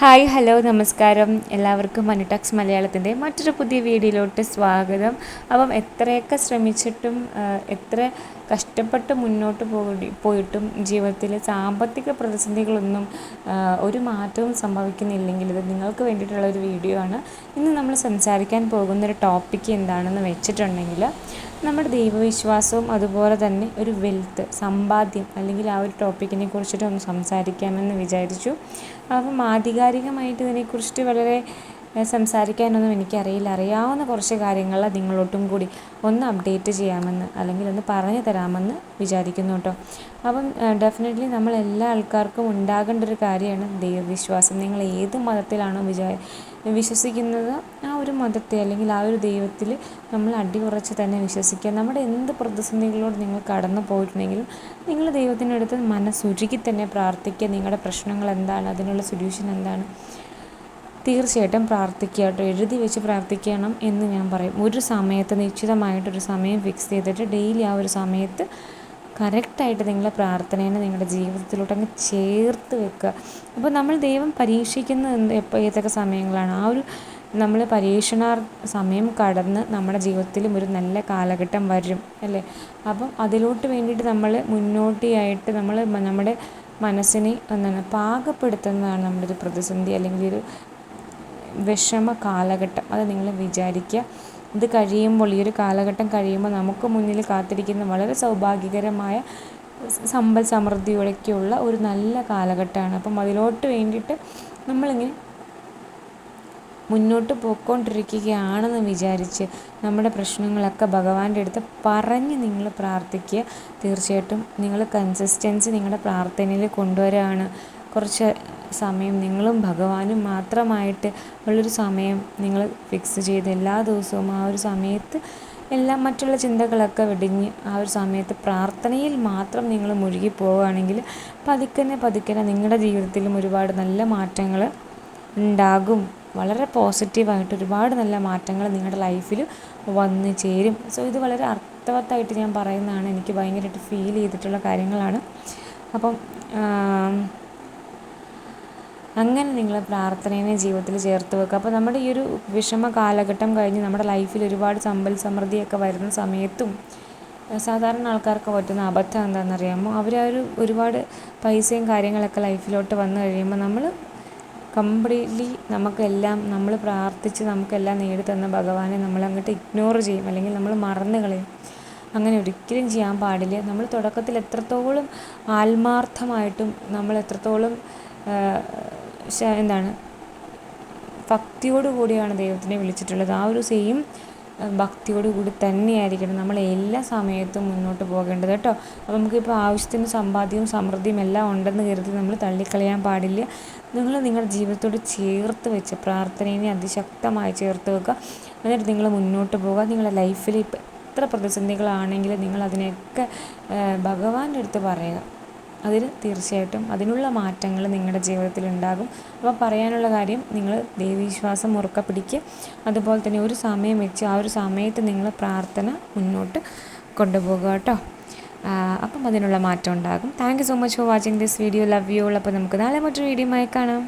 Hi hello നമസ്കാരം. എല്ലാവർക്കും മനുടാക്സ് മലയാളത്തിന്റെ മറ്റൊരു പുതിയ വീഡിയോയിലോട്ട് സ്വാഗതം. അപ്പം എത്രയൊക്കെ ശ്രമിച്ചിട്ടും എത്ര കഷ്ടപ്പെട്ട് മുന്നോട്ട് പോയി പോയിട്ടും ജീവിതത്തിൽ സാമ്പത്തിക പ്രതിസന്ധികളൊന്നും ഒരു മാറ്റവും സംഭവിക്കുന്നില്ലെങ്കിൽ ഇത് നിങ്ങൾക്ക് വേണ്ടിയിട്ടുള്ള ഒരു വീഡിയോ ആണ്. ഇന്ന് നമ്മൾ സംസാരിക്കാൻ പോകുന്ന ഒരു ടോപ്പിക്ക് എന്താണെന്ന് വെച്ചിട്ടുണ്ടെങ്കിൽ നമ്മുടെ ദൈവവിശ്വാസവും അതുപോലെ തന്നെ ഒരു വെൽത്ത് സമ്പാദ്യം അല്ലെങ്കിൽ ആ ഒരു ടോപ്പിക്കിനെ കുറിച്ചിട്ട് ഒന്ന് സംസാരിക്കാമെന്ന് വിചാരിച്ചു. അപ്പം ആധികാരികമായിട്ട് ഇതിനെക്കുറിച്ചിട്ട് വളരെ സംസാരിക്കാനൊന്നും എനിക്കറിയില്ല. അറിയാവുന്ന കുറച്ച് കാര്യങ്ങൾ നിങ്ങളോട്ടും കൂടി ഒന്ന് അപ്ഡേറ്റ് ചെയ്യാമെന്ന് അല്ലെങ്കിൽ ഒന്ന് പറഞ്ഞു തരാമെന്ന് വിചാരിക്കുന്നു കേട്ടോ. അപ്പം ഡെഫിനറ്റ്ലി നമ്മൾ എല്ലാ ആൾക്കാർക്കും ഉണ്ടാകേണ്ട ഒരു കാര്യമാണ് ദൈവവിശ്വാസം. നിങ്ങൾ ഏത് മതത്തിലാണോ വിചാ വിശ്വസിക്കുന്നത് ആ ഒരു മതത്തെ അല്ലെങ്കിൽ ആ ഒരു ദൈവത്തിൽ നമ്മൾ അടിയുറച്ച് തന്നെ വിശ്വസിക്കുക. നമ്മുടെ എന്ത് പ്രതിസന്ധികളോട് നിങ്ങൾ കടന്നു പോയിട്ടുണ്ടെങ്കിലും നിങ്ങൾ ദൈവത്തിനടുത്ത് മനസ്സുരുക്കി തന്നെ പ്രാർത്ഥിക്കുക. നിങ്ങളുടെ പ്രശ്നങ്ങൾ എന്താണ്? അതിനുള്ള സൊല്യൂഷൻ എന്താണ്? തീർച്ചയായിട്ടും പ്രാർത്ഥിക്കുക കേട്ടോ. എഴുതി വെച്ച് പ്രാർത്ഥിക്കണം എന്ന് ഞാൻ പറയും. ഒരു സമയത്ത് നിശ്ചിതമായിട്ടൊരു സമയം ഫിക്സ് ചെയ്തിട്ട് ഡെയിലി ആ ഒരു സമയത്ത് കറക്റ്റായിട്ട് നിങ്ങളെ പ്രാർത്ഥനേനെ നിങ്ങളുടെ ജീവിതത്തിലോട്ട് അങ്ങ് ചേർത്ത് വെക്കുക. അപ്പോൾ നമ്മൾ ദൈവം പരീക്ഷിക്കുന്ന എപ്പോൾ ഏതൊക്കെ സമയങ്ങളാണ്? ആ ഒരു നമ്മൾ പരീക്ഷണാർ സമയം കടന്ന് നമ്മുടെ ജീവിതത്തിലും ഒരു നല്ല കാലഘട്ടം വരും അല്ലേ? അപ്പം അതിലോട്ട് വേണ്ടിയിട്ട് നമ്മൾ മുന്നോട്ടിയായിട്ട് നമ്മൾ നമ്മുടെ മനസ്സിനെ എന്താണ് പാകപ്പെടുത്തുന്നതാണ് നമ്മുടെ ഒരു പ്രതിസന്ധി അല്ലെങ്കിൽ ഒരു വിഷമ കാലഘട്ടം. അത് നിങ്ങൾ വിചാരിക്കുക. ഇത് കഴിയുമ്പോൾ ഈ ഒരു കാലഘട്ടം കഴിയുമ്പോൾ നമുക്ക് മുന്നിൽ കാത്തിരിക്കുന്ന വളരെ സൗഭാഗ്യകരമായ സമ്പൽ സമൃദ്ധിയോടൊക്കെയുള്ള ഒരു നല്ല കാലഘട്ടമാണ്. അപ്പം അതിലോട്ട് വേണ്ടിയിട്ട് നമ്മളിങ്ങനെ മുന്നോട്ട് പോയിക്കൊണ്ടിരിക്കുകയാണെന്ന് വിചാരിച്ച് നമ്മുടെ പ്രശ്നങ്ങളൊക്കെ ഭഗവാന്റെ അടുത്ത് പറഞ്ഞ് നിങ്ങൾ പ്രാർത്ഥിക്കുക. തീർച്ചയായിട്ടും നിങ്ങൾ കൺസിസ്റ്റൻസി നിങ്ങളുടെ പ്രാർത്ഥനയിൽ കൊണ്ടുവരികയാണ്. കുറച്ച് സമയം നിങ്ങളും ഭഗവാനും മാത്രമായിട്ട് ഉള്ളൊരു സമയം നിങ്ങൾ ഫിക്സ് ചെയ്ത് എല്ലാ ദിവസവും ആ ഒരു സമയത്ത് എല്ലാം മറ്റുള്ള ചിന്തകളൊക്കെ വെടിഞ്ഞ് ആ ഒരു സമയത്ത് പ്രാർത്ഥനയിൽ മാത്രം നിങ്ങൾ മുഴുകി പോവുകയാണെങ്കിൽ പതുക്കനെ പതുക്കനെ നിങ്ങളുടെ ജീവിതത്തിലും ഒരുപാട് നല്ല മാറ്റങ്ങൾ ഉണ്ടാകും. വളരെ പോസിറ്റീവായിട്ട് ഒരുപാട് നല്ല മാറ്റങ്ങൾ നിങ്ങളുടെ ലൈഫിൽ വന്ന് ചേരും. സോ ഇത് വളരെ അർത്ഥവത്തായിട്ട് ഞാൻ പറയുന്നതാണ്. എനിക്ക് ഭയങ്കരമായിട്ട് ഫീൽ ചെയ്തിട്ടുള്ള കാര്യങ്ങളാണ്. അപ്പം അങ്ങനെ നിങ്ങൾ പ്രാർത്ഥനയെ ജീവിതത്തിൽ ചേർത്ത് വെക്കുക. അപ്പോൾ നമ്മുടെ ഈ ഒരു വിഷമ കാലഘട്ടം കഴിഞ്ഞ് നമ്മുടെ ലൈഫിൽ ഒരുപാട് സമ്പൽ സമൃദ്ധിയൊക്കെ വരുന്ന സമയത്തും സാധാരണ ആൾക്കാർക്ക് പറ്റുന്ന അബദ്ധം എന്താണെന്നറിയാമോ? അവർ ആ ഒരു ഒരുപാട് പൈസയും കാര്യങ്ങളൊക്കെ ലൈഫിലോട്ട് വന്നു കഴിയുമ്പോൾ നമ്മൾ കംപ്ലീറ്റ്ലി നമുക്കെല്ലാം നമ്മൾ പ്രാർത്ഥിച്ച് നമുക്കെല്ലാം നേടിത്തന്ന ഭഗവാനെ നമ്മൾ അങ്ങോട്ട് ഇഗ്നോർ ചെയ്യും. അല്ലെങ്കിൽ നമ്മൾ മറന്നു കളയും. അങ്ങനെ ഒരിക്കലും ചെയ്യാൻ പാടില്ല. നമ്മൾ തുടക്കത്തിൽ എത്രത്തോളം ആത്മാർത്ഥമായിട്ടും നമ്മൾ എത്രത്തോളം എന്താണ്? ഭക്തിയോടുകൂടിയാണ് ദൈവത്തിനെ വിളിച്ചിട്ടുള്ളത്. ആ ഒരു സെയിം ഭക്തിയോടുകൂടി തന്നെയായിരിക്കണം നമ്മൾ എല്ലാ സമയത്തും മുന്നോട്ട് പോകേണ്ടത് കേട്ടോ. അപ്പോൾ നമുക്കിപ്പോൾ ആവശ്യത്തിന് സമ്പാദ്യവും സമൃദ്ധിയും എല്ലാം ഉണ്ടെന്ന് കരുതി നമ്മൾ തള്ളിക്കളയാൻ പാടില്ല. നിങ്ങൾ നിങ്ങളുടെ ജീവിതത്തോട് ചേർത്ത് വെച്ച് പ്രാർത്ഥനയെ അതിശക്തമായി ചേർത്ത് വെക്കുക. എന്നിട്ട് നിങ്ങൾ മുന്നോട്ട് പോകുക നിങ്ങളുടെ ലൈഫിൽ ഇപ്പം എത്ര പ്രതിസന്ധികളാണെങ്കിലും നിങ്ങൾ അതിനെയൊക്കെ ഭഗവാന്റെ അടുത്ത് പറയുക. അതിൽ തീർച്ചയായിട്ടും അതിനുള്ള മാറ്റങ്ങൾ നിങ്ങളുടെ ജീവിതത്തിൽ ഉണ്ടാകും. അപ്പോൾ പറയാനുള്ള കാര്യം നിങ്ങൾ ദൈവവിശ്വാസം ഉറക്ക പിടിക്കുക. അതുപോലെ തന്നെ ഒരു സമയം വെച്ച് ആ ഒരു സമയത്ത് നിങ്ങൾ പ്രാർത്ഥന മുന്നോട്ട് കൊണ്ടുപോകുക കേട്ടോ. അപ്പം അതിനുള്ള മാറ്റം ഉണ്ടാകും. Thank you so much for watching this video love you അപ്പോൾ നമുക്ക് നാളെ മറ്റൊരു വീഡിയോ കാണാം.